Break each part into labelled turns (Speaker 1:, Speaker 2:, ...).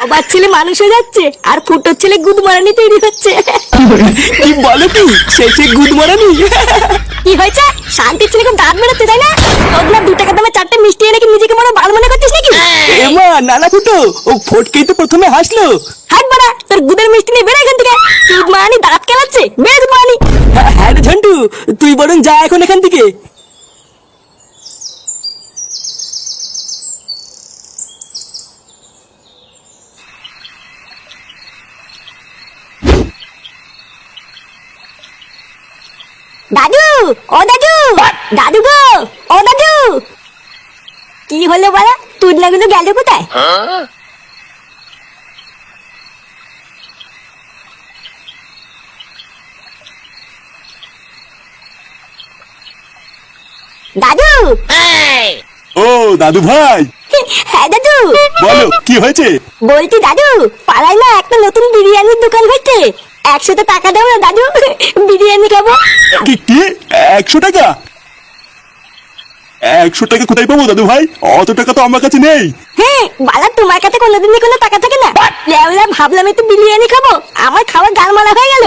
Speaker 1: সবার ছেলে মানুষ হয়ে যাচ্ছে আর ফুটোর ছেলে গুদ মারানি তৈরি হচ্ছে।
Speaker 2: কি বলো কি? শেষে গুদ মারানি
Speaker 1: কি হয়েছে? শান্তির ছেলে খুব দাঁত বেরোচ্ছে তাই না? তোর না দু টাকা দামে চারটে মিষ্টি এনে কি নিজেকে মনে ভালো মনে করছিস নাকি?
Speaker 2: এমা নানা ফুটো ও ফটকেই তো প্রথমে হাসলো।
Speaker 1: হাট বাড়া তোর গুদের মিষ্টি নিয়ে বেরো এখান থেকে। দুধ মারানি দাঁত কেলাচ্ছে বেরো দুধ মারানি
Speaker 2: হ্যাঁ হ্যাঁ রে ঝন্টু তুই বরং যা এখন এখান থেকে।
Speaker 1: দাদু ও দাদু দাদু গো ও দাদু। কি হলো বলা তুই গুলো গেল কোথায় দাদু।
Speaker 3: ও দাদু ভাই।
Speaker 1: হ্যাঁ দাদু।
Speaker 3: বলো কি হয়েছে?
Speaker 1: বলছি দাদু পাড়ায় না একটা নতুন বিরিয়ানির দোকান হয়েছে। একশোটা টাকা দাও না দাদু। বিরিয়ানি খাব।
Speaker 3: কি কি? একশো টাকা? একশো টাকা কোথায় পাবো দাদু ভাই? অত টাকা তো আমার কাছে নেই।
Speaker 1: হ্যাঁ বালা তোমার কাছে কোনোদিনই কোনো টাকা থাকে না। লেওলা ভাবলাম একটু বিরিয়ানি খাব। আমার খাওয়ার গাল মারা হয়ে গেল।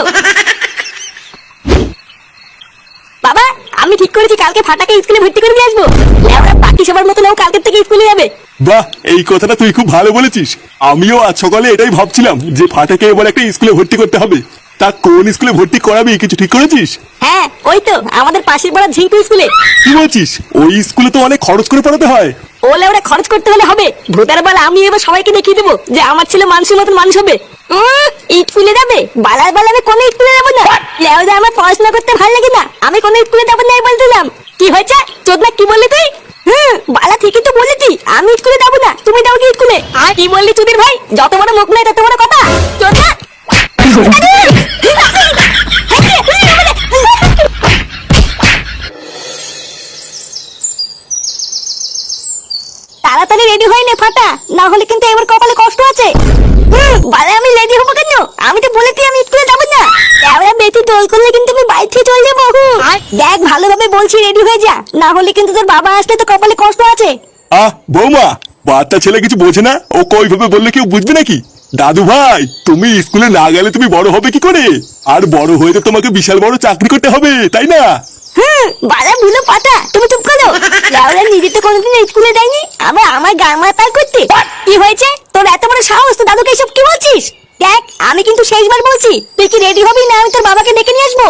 Speaker 1: বাবা আমি ঠিক করেছি কালকে ফাটাকে স্কুলে ভর্তি করে দিয়ে আসব। বাকি সবার মতন ও কালকে থেকে স্কুলে যাবে।
Speaker 3: বাহ এই কথাটা তুই খুব ভালো বলেছিস। আমিও আজ সকালে এটাই ভাবছিলাম যে ফাটাকে এবার একটা স্কুলে ভর্তি করতে হবে। তা কোন স্কুলে ভর্তি করাবি কিছু ঠিক করেছিস?
Speaker 1: হ্যাঁ ওই তো আমাদের পাশের পাড়া ঝিঙ্কু স্কুলে।
Speaker 3: কি বলছিস? ওই স্কুলে তো অনেক খরচ করে পড়াতে হয়।
Speaker 1: ও লেওরা খরচ করতে হলে হবে। ভোটার বেলা আমি এবার সবাইকে দেখিয়ে দেবো যে আমার ছেলে মানুষের মতন মানুষ হবে। স্কুলে যাবে? বালার বেলা আমি কোনো স্কুলে যাব না। লেওরা আমার পড়াশোনা করতে ভালো লাগে না। আমি কোনো স্কুলে যাব না বলছিলাম। কি হয়েছে তোর না কি বললি তুই হুম বালা ঠিকই তো বলেছি আমি স্কুলে যাব না তুমি যাও কি স্কুলে আর কি বললি চুদির ভাই মুখ নাই তত বড় কথা? না তাড়াতাড়ি রেডি হয়ে নে ফাটা না হলে কিন্তু এবার কপালে কষ্ট আছে। আমি রেডি হব কেন? আমি তো বলেছি আমি স্কুলে যাব না। বেশি দোল করলে কিন্তু আমি বাইরে থেকে চলে যাব। দেখ ভালোভাবে বলছি রেডি হয়ে যা না হলে কিন্তু তোর বাবা আসলে তো কপালে কষ্ট আছে।
Speaker 3: আহ বৌমা বাচ্চা ছেলে কিছু বোঝে না? ও কইভাবে বললে কেউ বুঝবে নাকি? দাদু ভাই তুমি স্কুলে না গেলে তুমি বড় হবে কি করে? আর বড় হয়ে তো তোমাকে বিশাল বড় চাকরি করতে হবে তাই না?
Speaker 1: হুম ভুলো পাতা তুমি চুপ করো। লাউরা নিজে তো কোনোদিন স্কুলে যায়নি আবার আমার গান মাতাল করতে। কি হয়েছে? তোর এত বড় সাহস তো দাদুকে এসব কি বলছিস? দেখ আমি কিন্তু শেষবার বলছি তুই কি রেডি হবি না আমি তোর বাবাকে ডেকে নিয়ে আসব?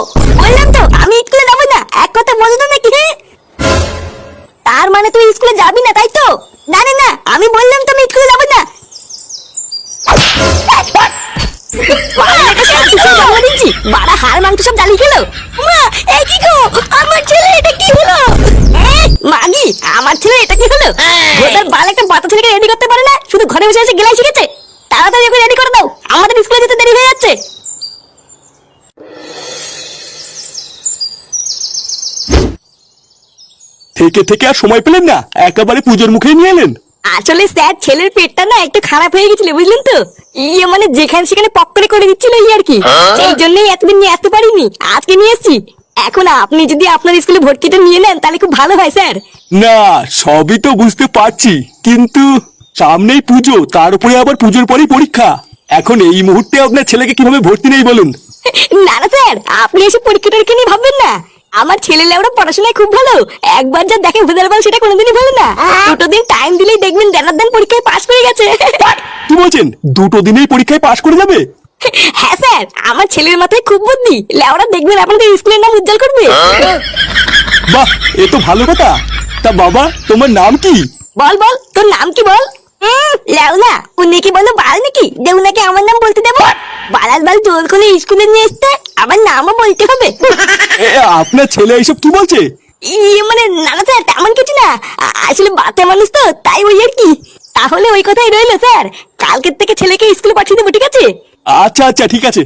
Speaker 1: বললাম তো আমি স্কুলে বাড়া হার মাংস সব জ্বালিয়ে খেলো? মা কি গো? আমার ছেলে এটা কি হলো? মাগি আমার ছেলে এটা কি হলো? ওটার বাল একটা বাতা ছেলেকে রেডি করতে পারে না শুধু ঘরে বসে বসে গেলাই শিখেছে? তাড়াতাড়ি ওকে রেডি করে দাও আমাদের স্কুলে যেতে দেরি হয়ে যাচ্ছে।
Speaker 3: থেকে থেকে আর সময় পেলেন না একেবারে পুজোর মুখে নিয়ে এলেন।
Speaker 1: আসলে স্যার ছেলের পেটটা না একটু খারাপ হয়ে গেছিল বুঝলেন তো? ইয়ে মানে যেখানে সেখানে পক্করে করে দিচ্ছিল এই আর কি। এই জন্যই এতদিন নিয়ে আসতে পারিনি আজকে নিয়ে এসেছি। এখন আপনি যদি আপনার স্কুলে ভর্তিটা নিয়ে নেন তাহলে খুব ভালো হয় স্যার।
Speaker 3: না সবই তো বুঝতে পারছি কিন্তু সামনেই পুজো তার উপরে আবার পুজোর পরেই পরীক্ষা। এখন এই মুহূর্তে আপনার ছেলেকে কীভাবে ভর্তি নেই বলুন?
Speaker 1: না না স্যার আপনি এসে পরীক্ষা টরীক্ষা নিয়ে ভাববেন না। আমার ছেলে লেওরা পড়াশোনায় খুব ভালো। একবার যা দেখে ভুদার বল সেটা কোনোদিনই ভালো না। দুটো দিন টাইম দিলেই দেখবেন দেনার দেন পরীক্ষায় পাশ করে গেছে।
Speaker 3: কি বলছেন? দুটো দিনেই পরীক্ষায় পাশ করে যাবে
Speaker 1: হ্যাঁ স্যার আমার ছেলের মাথায় খুব বুদ্ধি। লেওরা দেখবেন আপনাদের স্কুলের নাম উজ্জ্বল করবে।
Speaker 3: বাহ এ তো ভালো কথা। তা বাবা তোমার নাম কি?
Speaker 1: বল বল তোর নাম কি বল? লেওলা উনিকে বলো বাল নাকি? যে উনাকে আমার নাম বলতে দেবো? বালাল বাল জোর করে স্কুলে নিয়ে আসতে আমার নামও বলতে হবে।
Speaker 3: আপনার ছেলে এইসব কি বলছে?
Speaker 1: ইয়ে মানে না না স্যার তেমন কিছু না। আসলে বাচ্চা মানুষ তো তাই ওই আর কি। তাহলে ওই কথাই রইল স্যার। কালকের থেকে ছেলেকে স্কুলে পাঠিয়ে দেবো ঠিক আছে?
Speaker 3: আচ্ছা আচ্ছা ঠিক আছে।